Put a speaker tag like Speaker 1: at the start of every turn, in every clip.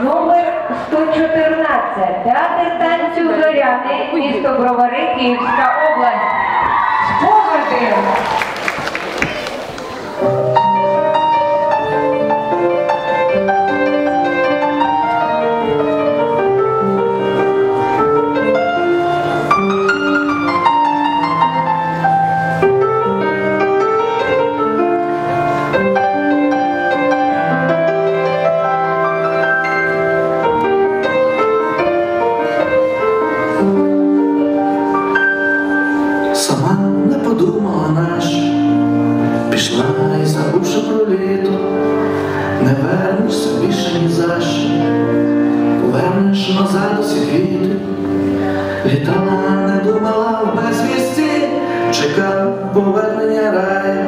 Speaker 1: Номер 114. Театр танцю Зоряни, місто Бровари, Київська область. Спогади!
Speaker 2: Пішла і забувши про літо, не вернешся більше ні за що, повернеш назад усі квіти, літала, не думала в безвісті, чекав повернення раю,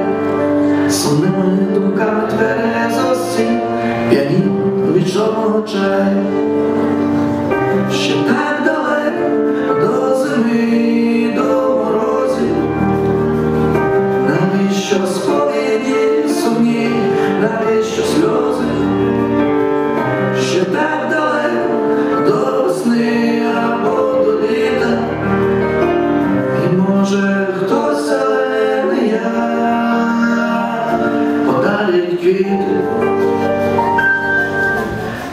Speaker 2: сумними думками тверезості, п'янів від чорного чаю. Ще так далеко до зими, до морозів, навіщо сповіді подарить.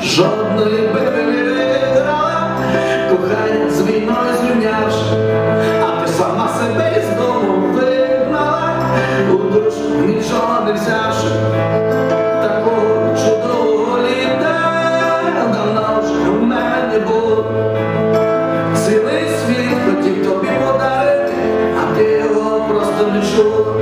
Speaker 2: Жодної виграла, кохання з війною зрівнявши, а ти сама себе із дому вигнала, у душу нічого не взявши, такого чудового літа давно вже в мене не було. Цілий світ хотів тобі подарити, а ти його просто не чула.